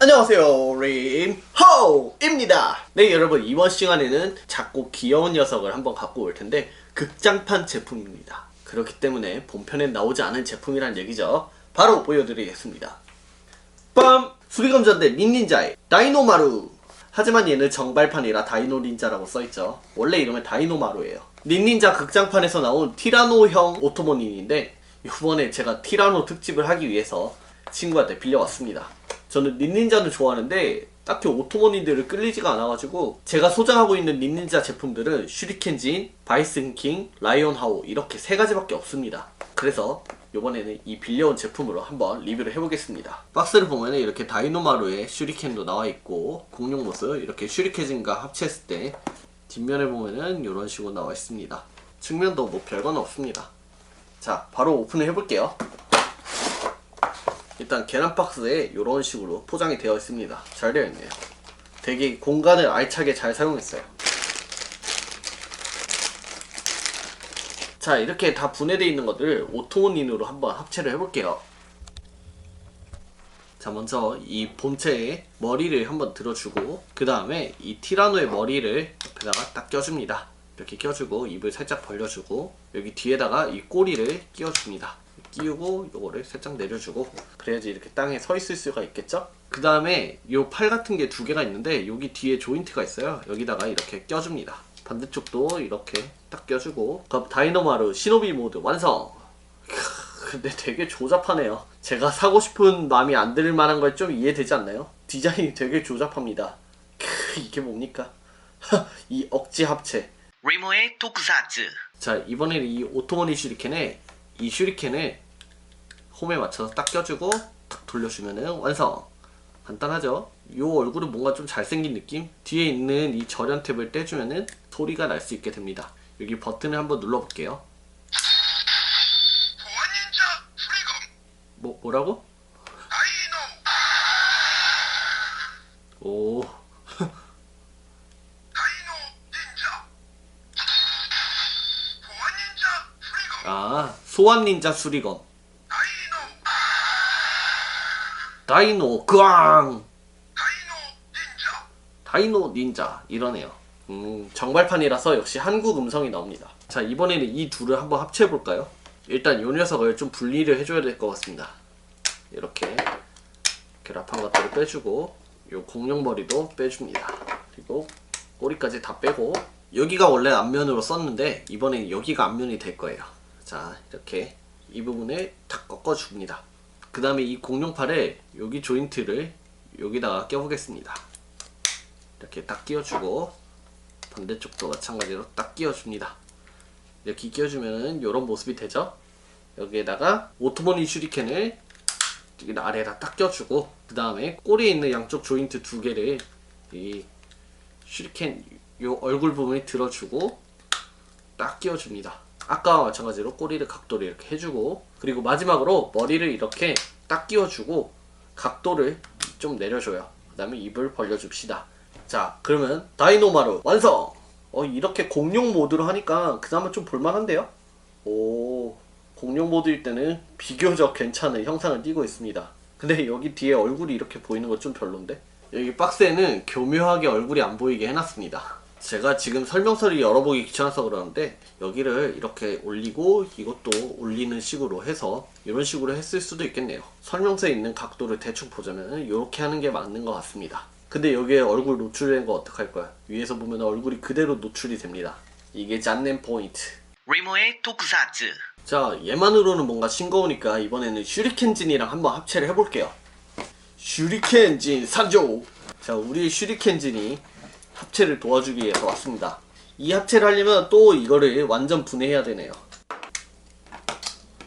안녕하세요 림호입니다. 네 여러분 이번 시간에는 작고 귀여운 녀석을 한번 갖고 올 텐데 극장판 제품입니다. 그렇기 때문에 본편엔 나오지 않은 제품이란 얘기죠. 바로 보여드리겠습니다. 빰! 수리검전대 닌닌자의 다이노마루. 하지만 얘는 정발판이라 다이노 닌자라고 써있죠. 원래 이름은 다이노마루예요. 닌닌자 극장판에서 나온 티라노형 오토모닌인데 이번에 제가 티라노 특집을 하기 위해서 친구한테 빌려왔습니다 저는 닌닌자는 좋아하는데 딱히 오토모닌들을 끌리지가 않아가지고 제가 소장하고 있는 닌닌자 제품들은 슈리켄진, 바이슨킹, 라이온하우 이렇게 세 가지밖에 없습니다. 그래서 이번에는 이 빌려온 제품으로 한번 리뷰를 해보겠습니다. 박스를 보면 이렇게 다이노마루에 슈리켄도 나와 있고 공룡 모습 이렇게 슈리켄진과 합체했을 때 뒷면에 보면은 이런 식으로 나와 있습니다. 측면도 뭐 별건 없습니다. 자 바로 오픈을 해볼게요. 일단 계란 박스에 이런 식으로 포장이 되어 있습니다. 잘 되어 있네요. 되게 공간을 알차게 잘 사용했어요. 자 이렇게 다 분해되어 있는 것들 오토모닌으로 한번 합체를 해볼게요. 자 먼저 이 본체에 머리를 한번 들어주고 그 다음에 이 티라노의 머리를 옆에다가 딱 껴줍니다. 이렇게 껴주고 입을 살짝 벌려주고 여기 뒤에다가 이 꼬리를 끼워줍니다. 끼우고 요거를 살짝 내려주고 그래야지 이렇게 땅에 서 있을 수가 있겠죠? 그 다음에 요 팔 같은 게 두 개가 있는데 여기 뒤에 조인트가 있어요. 여기다가 이렇게 껴줍니다. 반대쪽도 이렇게 딱 껴주고 그럼 다이노마루 시노비 모드 완성! 크, 근데 되게 조잡하네요. 제가 사고 싶은 마음이 안 들 만한 걸 좀 이해되지 않나요? 디자인이 되게 조잡합니다. 크, 이게 뭡니까? 이 억지 합체. 리모의 토크사츠 자 이번에는 이 오토모니 슈리켄에 이 슈리켄을 홈에 맞춰서 딱 껴주고 탁 돌려주면은 완성. 간단하죠? 요 얼굴은 뭔가 좀 잘생긴 느낌? 뒤에 있는 이 절연 탭을 떼주면은 소리가 날 수 있게 됩니다. 여기 버튼을 한번 눌러볼게요. 프리검 뭐 뭐라고? 다이노 오 다이노 닌자 보안인자 프리검 아, 소환 닌자 수리검 다이노 그앙 다이노 닌자 이러네요. 음, 정발판이라서 역시 한국 음성이 나옵니다. 자, 이번에는 이 둘을 한번 합체해 볼까요? 일단 요 녀석을 좀 분리를 해줘야 될 것 같습니다. 이렇게 결합한 것들을 빼주고 요 공룡 머리도 빼줍니다. 그리고 꼬리까지 다 빼고 여기가 원래 앞면으로 썼는데 이번엔 여기가 앞면이 될 거예요. 자, 이렇게 이 부분을 탁 꺾어 줍니다. 그 다음에 이 공룡팔에 여기 조인트를 여기다가 껴보겠습니다. 이렇게 딱 끼워주고 반대쪽도 마찬가지로 딱 끼워줍니다. 이렇게 끼워주면은 이런 모습이 되죠. 여기에다가 오토모니 슈리켄을 여기 아래에다 딱 껴주고 그 다음에 꼬리에 있는 양쪽 조인트 두 개를 이 슈리켄 요 얼굴 부분에 들어주고 딱 끼워줍니다. 아까와 마찬가지로 꼬리를 각도를 이렇게 해주고 그리고 마지막으로 머리를 이렇게 딱 끼워주고 각도를 좀 내려줘요. 그 다음에 입을 벌려줍시다. 자 그러면 다이노마루 완성! 어 이렇게 공룡 모드로 하니까 그나마 좀 볼만한데요? 오 공룡 모드일 때는 비교적 괜찮은 형상을 띄고 있습니다. 근데 여기 뒤에 얼굴이 이렇게 보이는 거좀 별론데? 여기 박스에는 교묘하게 얼굴이 안 보이게 해놨습니다. 제가 지금 설명서를 열어보기 귀찮아서 그러는데 여기를 이렇게 올리고 이것도 올리는 식으로 해서 이런 식으로 했을 수도 있겠네요. 설명서에 있는 각도를 대충 보자면 이렇게 하는 게 맞는 것 같습니다. 근데 여기에 얼굴 노출된 거 어떡할 거야? 위에서 보면 얼굴이 그대로 노출이 됩니다. 이게 짠낸 포인트. 리모의 토크사츠 자, 얘만으로는 뭔가 싱거우니까 이번에는 슈리켄진이랑 한번 합체를 해볼게요. 슈리켄진 산조! 자, 우리 슈리켄진이 합체를 도와주기 위해서 왔습니다. 이 합체를 하려면 또 이거를 완전 분해해야 되네요.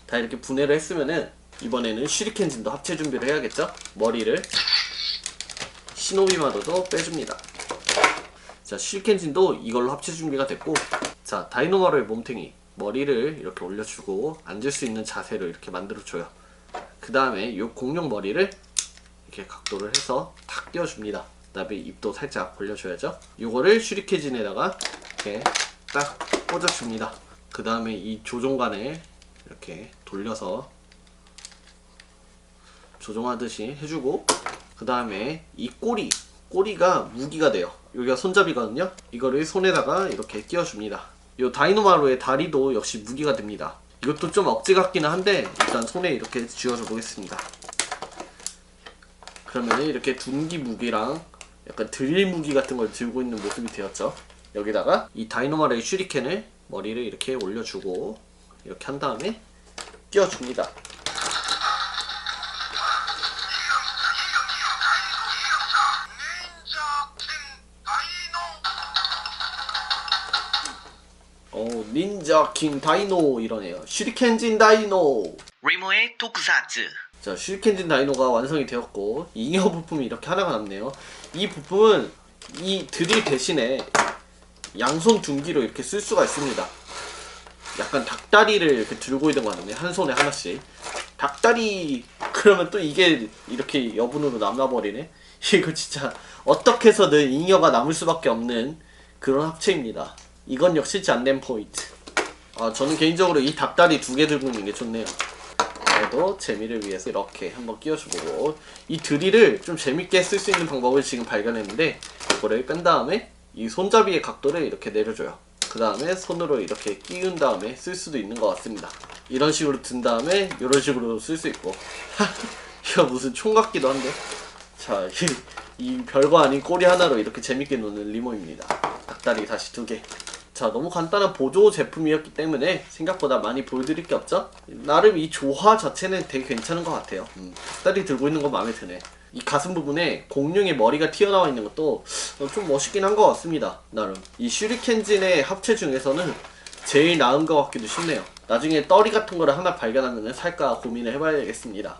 다 이렇게 분해를 했으면은 이번에는 슈리켄 진도 합체 준비를 해야겠죠? 머리를 시노비마도도 빼줍니다. 자, 슈리켄 진도 이걸로 합체 준비가 됐고 자, 다이노마루의 몸탱이 머리를 이렇게 올려주고 앉을 수 있는 자세로 이렇게 만들어줘요. 그 다음에 이 공룡 머리를 이렇게 각도를 해서 탁 띄워줍니다. 그 다음에 입도 살짝 벌려줘야죠. 이거를 슈리케진에다가 이렇게 딱 꽂아줍니다. 그 다음에 이 조종관을 이렇게 돌려서 조종하듯이 해주고 그 다음에 이 꼬리 꼬리가 무기가 돼요. 여기가 손잡이거든요. 이거를 손에다가 이렇게 끼워줍니다. 이 다이노마루의 다리도 역시 무기가 됩니다. 이것도 좀 억지 같기는 한데 일단 손에 이렇게 쥐어줘 보겠습니다. 그러면 이렇게 둔기 무기랑 약간 드릴 무기 같은 걸 들고 있는 모습이 되었죠. 여기다가 이 다이노마루의 슈리켄을 머리를 이렇게 올려주고 이렇게 한 다음에 끼워줍니다. 어 닌자 킹 다이노 이러네요. 슈리켄진 다이노. 리모의 토쿠사츠 자, 슈리켄진 다이노가 완성이 되었고 잉여 부품이 이렇게 하나가 남네요. 이 부품은 이 드릴 대신에 양손 둔기로 이렇게 쓸 수가 있습니다. 약간 닭다리를 이렇게 들고 있는 거 같네. 한 손에 하나씩. 닭다리 그러면 또 이게 이렇게 여분으로 남아버리네. 이거 진짜 어떻게 해서든 잉여가 남을 수밖에 없는 그런 합체입니다. 이건 역시 짠냄 포인트. 아, 저는 개인적으로 이 닭다리 두 개 들고 있는 게 좋네요. 그래도 재미를 위해서 이렇게 한번 끼워주고 이 드릴을 좀 재밌게 쓸 수 있는 방법을 지금 발견했는데 이거를 뺀 다음에 이 손잡이의 각도를 이렇게 내려줘요. 그 다음에 손으로 이렇게 끼운 다음에 쓸 수도 있는 것 같습니다. 이런 식으로 든 다음에 이런 식으로 쓸수 있고. 이거 무슨 총 같기도 한데. 자, 이, 이 별거 아닌 꼬리 하나로 이렇게 재밌게 노는 리모입니다. 닭다리 다시 두개 자 너무 간단한 보조 제품이었기 때문에 생각보다 많이 보여드릴 게 없죠? 나름 이 조화 자체는 되게 괜찮은 것 같아요. 음, 닭다리 들고 있는 거 마음에 드네. 이 가슴 부분에 공룡의 머리가 튀어나와 있는 것도 어, 좀 멋있긴 한 것 같습니다 나름. 이 슈리켄진의 합체 중에서는 제일 나은 것 같기도 싶네요. 나중에 떠리 같은 거를 하나 발견하면 살까 고민을 해봐야겠습니다.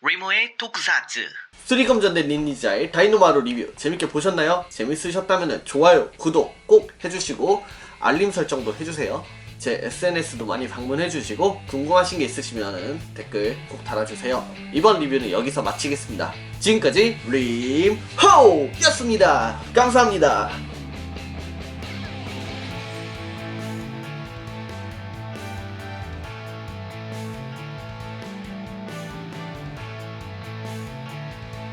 리모의 토쿠사츠 수리검전된 린니자의 다이노마루 리뷰 재밌게 보셨나요? 재밌으셨다면 좋아요, 구독 꼭 해주시고 알림 설정도 해주세요. 제 SNS도 많이 방문해주시고 궁금하신 게 있으시면 댓글 꼭 달아주세요. 이번 리뷰는 여기서 마치겠습니다. 지금까지 림호였습니다. 감사합니다.